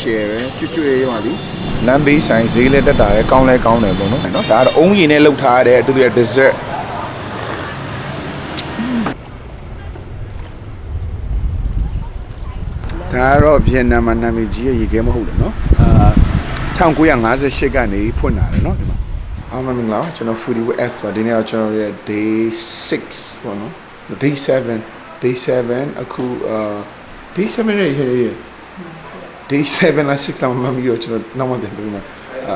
share ပဲကျွတ်ကျွတ်ရေးပါလိလမ်းဘေးဆိုင်ဈေးလဲတက်တာလဲကောင်းလဲကောင်းတယ်ပေါ့နော်နော်ဒါကတော့အုံးရည်နဲ့လှုပ်ထားတဲ့အတူတူ dessert ဒါကတော့ဗီယက်နမ်မှာနာမည်ကြီးရဲ့ရေခဲမဟုတ်တယ်နော်အာ1958ကနေဖွင့်လာတယ်နော်ဒီမှာအားမင်္ဂလာပါကျွန်တော် foodie with app ဆိုတော့ဒီနေ့တော့ကျွန်တော်ရဲ့ day 6ပေါ့နော် day 7 day 7အခုအာ day 7ရဲ့ရေရေ day 7လား6လားမမှန်ဘူးတော့ကျွန်တော်နောက်မှပြန်ပြောမှာ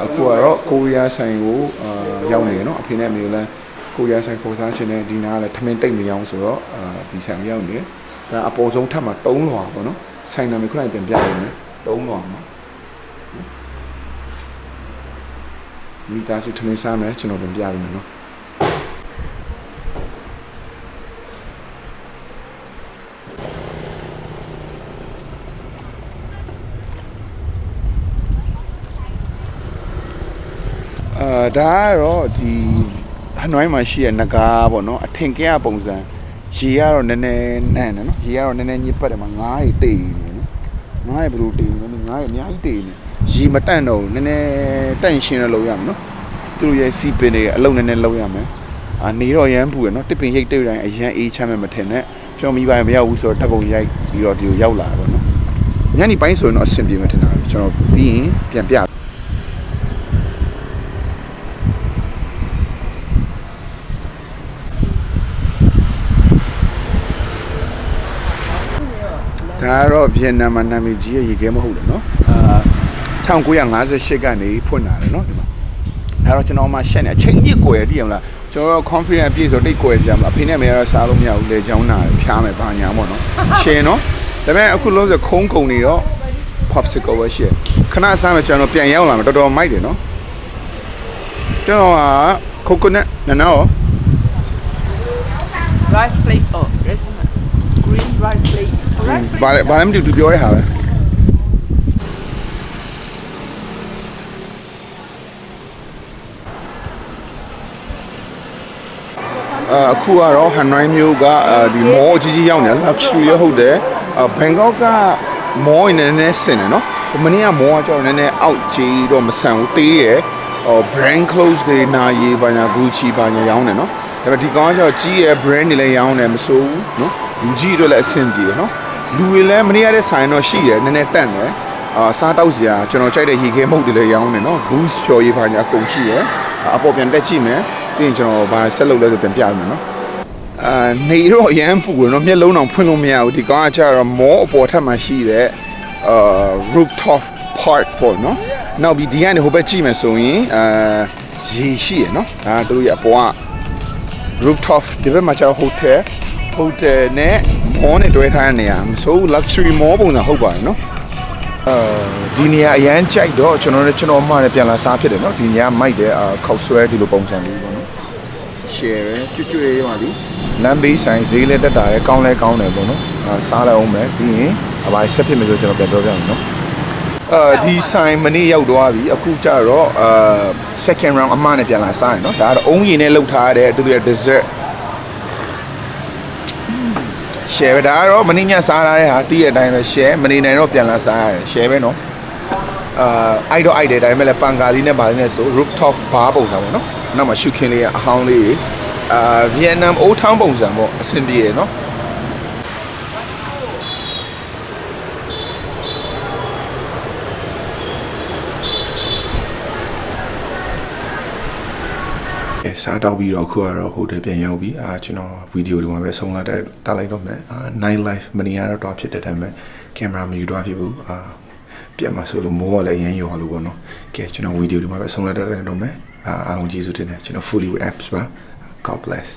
အခုကတော့ကိုရီးယားဆိုင်ကိုအာရောက်နေရနော်အဖေနဲ့အမေလည်းကိုရီးယားဆိုင်ခေါ်စားခြင်းနဲ့ဒီနားကလည်းထမင်းတိတ်မရောဆိုတော့အာဒီဆိုင်ရောက်နေဒါအပေါ်ဆုံးထပ်မှာ3လွာပေါ့နော်ဆိုင်နာမည်ခုနကပြန်ပြရမယ်3လွာမှာမိသားစုထမင်းစားမယ်ကျွန်တော်ပြန်ပြရမယ်နော် ဒါကတော့ဒီဟနွိုင်းမှာရှိတဲ့နဂါးပေါ့နော်အထင်ကရပုံစံရေကတော့နည်းနည်းနန်းတယ်နော်ရေကတော့နည်းနည်းညစ်ပတ်တယ်မှာငားရီတိတ်နေတယ်နော်ငားရီဘယ်လိုတိတ်နေလဲငားရီအများကြီးတိတ်နေရေမတန့်တော့ဘူးနည်းနည်းတန့်ရှင်းတော့လုပ်ရမယ်နော်သူတို့ရဲ့စီပင်တွေအလုံးနည်းနည်းလုပ်ရမယ်အာနေတော့ရမ်းပူရနော်တစ်ပင်ရိတ်တိတ်တိုင်းအရန်အေးချမ်းမဲ့မထင်နဲ့ကျွန်တော်မိဘမရောက်ဘူးဆိုတော့ဓာတ်ပုံရိုက်ပြီးတော့ဒီကိုရောက်လာတာပေါ့နော်ညနေပိုင်းဆိုရင်တော့အဆင်ပြေမှထင်တာကျွန်တော်ပြီးရင်ပြန်ပြ ဒါကတော့ဗီယက်နမ်မှာနာမည်ကြီးရဲ့ရေခဲမဟုတ်တယ်နော်အာ1958ကနေဖွင့်လာတယ်နော်ဒီမှာဒါတော့ကျွန်တော်မှရှက်နေအချိန်ပြည့်ကိုရတည်ရမလားကျွန်တော် confident ပြည့်ဆိုတိတ်ကိုရစရာမလားအဖေနဲ့မေကတော့စားလို့မရဘူးလေချောင်းနာဖျားမယ်ဘာညာပေါ့နော်ရှင်နော်ဒါပေမဲ့အခုလုံးစခုံးကုန်နေတော့ popsicle ပဲရှယ်ခဏစားမယ်ကျွန်တော်ပြန်ရောက်လာမယ်တော်တော်မိုက်တယ်နော်ကျွန်တော်က coconut နနာရော rice plate oh rice green rice plate rice plate ဘာလဲဘာလဲမသိဘူးသူပြောတဲ့ဟာပဲအာအခုကတော့ဟန်နွိုင်းမျိုးကအာဒီမောအကြီးကြီးရောက်နေတယ် luxury ရဟုတ်တယ်အာဘန်ကောက်ကမောနည်းနည်းဆင်တယ်နော်မနေ့ကမောကကြောက်နည်းနည်းအောက်ကြီးတော့မဆန်ဘူးသေးရယ်ဟို brand clothes တွေနာရီဘာညာ Gucci ဘာညာရောင်းတယ်နော်ဒါပေမဲ့ဒီကောင်ကကြောက်ကြီးရယ် brand တွေလည်းရောင်းတယ်မစိုးဘူးနော်လူကြီးတို့လည်းအဆင်ပြေတယ်နော် လူတွေလည်းမနေ့ကတဲ့ဆိုင်တော့ရှိတယ်နည်းနည်းတန့်တယ်အာစားတောက်စရာကျွန်တော်ကြိုက်တဲ့ရေခဲမုတ်တွေလည်းရောင်းတယ်နော် boost ဖြော်ရေးဘာညာအကုန်ရှိရယ်အပေါ်ပြန်တက်ကြည့်မယ်ပြီးရင်ကျွန်တော်ဘာဆက်လုပ်လဲဆိုပြန်ပြမယ်နော်အာနေတော့အရမ်းပူတယ်နော်မျက်လုံးတော့ဖွင့်လို့မရဘူးဒီကောင်ကကျတော့မောအပေါ်ထပ်မှာရှိတဲ့အာ rooftop park ပေါ့နော်နောက်ပြီးဒီကနေဟိုဘက်ကြည့်မယ်ဆိုရင်အာရေရှိရနော်ဒါကတို့ရဲ့အပေါ်က rooftop ဒီဘက်မှာကျတော့ hotel hotel နဲ့ mall နဲ့တွဲထားတဲ့နေရာမဆိုး luxury mall ပုံစံဟုတ်ပါတယ်နော်အဲဒီနေရာအရန်ကြိုက်တော့ကျွန်တော်လည်းကျွန်တော်မှလည်းပြန်လာစားဖြစ်တယ်နော်ဒီနေရာမိုက်တယ်အာခောက်ဆွဲဒီလိုပုံစံလေးပေါ့နော် share ပဲကျွတ်ကျွတ်ရေးပါလိလမ်းဘေးဆိုင်ဈေးလဲတက်တာလဲကောင်းလဲကောင်းတယ်ပေါ့နော်အာစားလိုက်အောင်မယ်ပြီးရင်အပိုင်းဆက်ဖြစ်မယ်ဆိုကျွန်တော်ပြန်ပြောပြမယ်နော်အာဒီဆိုင်မနေ့ရောက်သွားပြီအခုကျတော့အာ second round အမနဲ့ပြန်လာစားရင်နော်ဒါကတော့အုံးရည်နဲ့လှုပ်ထားတဲ့အတူတူ dessert share ပဲဒါကတော့မနေ့ညစားထားတဲ့ဟာတည့်ရဲ့အတိုင်းပဲ share မနေနိုင်တော့ပြန်လာစားရတယ် share ပဲနော်အာအိုက်တော့အိုက်တယ်ဒါပေမဲ့လည်းပန်ကာလေးနဲ့ဗာလေးနဲ့ဆို rooftop bar ပုံစံပေါ့နော်နောက်မှာရှုခင်းလေးရဲ့အဟောင်းလေးတွေအာဗီယက်နမ်အိုးထောင်းပုံစံပေါ့အဆင်ပြေရယ်နော်အဲ စားတော့ပြီးတော့အခုကတော့ဟိုတယ်ပြန်ရောက်ပြီအာကျွန်တော်ဗီဒီယိုဒီမှာပဲဆုံးလာတဲ့တားလိုက်တော့မယ်အာ night life မနေရတော့တော့ဖြစ်တဲ့ဒါပေမဲ့ကင်မရာမယူတော့ဖြစ်ဘူးအာပြတ်မှာဆိုလို့မိုးကလည်းအရင်ရောလို့ပေါ့နော်ကဲကျွန်တော်ဗီဒီယိုဒီမှာပဲဆုံးလာတဲ့တော့မယ်အာအားလုံးကျေးဇူးတင်တယ်ကျွန်တော် fully with apps ပါ god bless